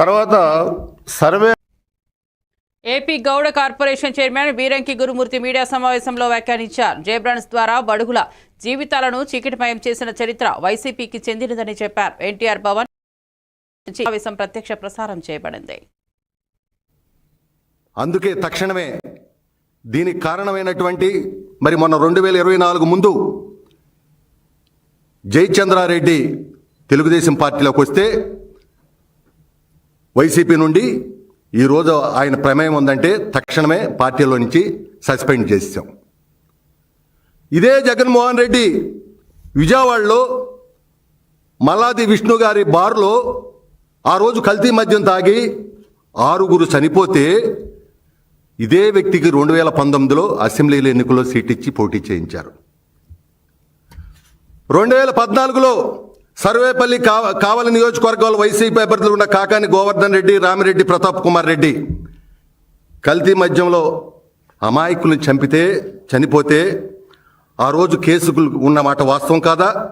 తర్వాత survey AP Gowda corporation chairman Beeranki Gurumurthy media సమావేశంలో వ్యాఖ్యానించారు. జేబ్రాన్స్ ద్వారా బడుగుల జీవితాలను చీకటిమయం చేసిన చరిత్ర వైసీపీకి చెందినదని చెప్పారు. ఎన్టీఆర్ భవన్ సమావేశం ప్రత్యక్ష ప్రసారం చేయబడింది. అందుకే తక్షణమే దీనికి కారణమైనటువంటి మరి మొన్న రెండు వేల ఇరవై నాలుగు ముందు జయచంద్రారెడ్డి తెలుగుదేశం పార్టీలోకి వస్తే వైసీపీ నుండి ఈరోజు ఆయన ప్రమేయం ఉందంటే తక్షణమే పార్టీలో నుంచి సస్పెండ్ చేసాం ఇదే జగన్మోహన్ రెడ్డి విజయవాడలో మల్లాది విష్ణు గారి బార్లో ఆ రోజు కల్తీ మద్యం తాగి ఆరుగురు చనిపోతే ఇదే వ్యక్తికి రెండు వేల పంతొమ్మిదిలో అసెంబ్లీల ఎన్నికల్లో సీట్ ఇచ్చి పోటీ చేయించారు. రెండు వేల పద్నాలుగులో సర్వేపల్లి కావ కావలి నియోజకవర్గంలో వైసీపీ అభ్యర్థులు ఉన్న కాకాని గోవర్ధన్ రెడ్డి రామిరెడ్డి ప్రతాప్ కుమార్ రెడ్డి కల్తీ మద్యంలో అమాయకుల్ని చంపితే చనిపోతే ఆ రోజు కేసులు ఉన్నమాట వాస్తవం కాదా?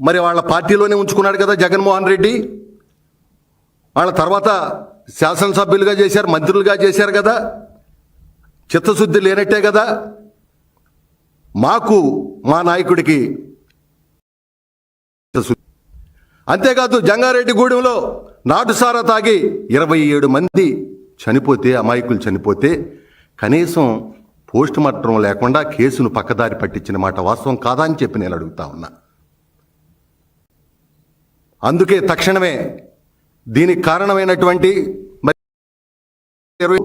మరి వాళ్ళ పార్టీలోనే ఉంచుకున్నాడు కదా జగన్మోహన్ రెడ్డి. వాళ్ళ తర్వాత శాసనసభ్యులుగా చేశారు మంత్రులుగా చేశారు కదా. చిత్తశుద్ధి లేనట్టే కదా. మాకు మా నాయకుడికి అంతేకాదు జంగారెడ్డి గూడెంలో నాటుసారా తాగి ఇరవై ఏడు మంది చనిపోతే అమాయకులు చనిపోతే కనీసం పోస్ట్ మార్టం లేకుండా కేసును పక్కదారి పట్టించిన మాట వాస్తవం కాదా అని చెప్పి నేను అడుగుతా ఉన్నా. అందుకే తక్షణమే దీనికి కారణమైనటువంటి మరి ఇరవై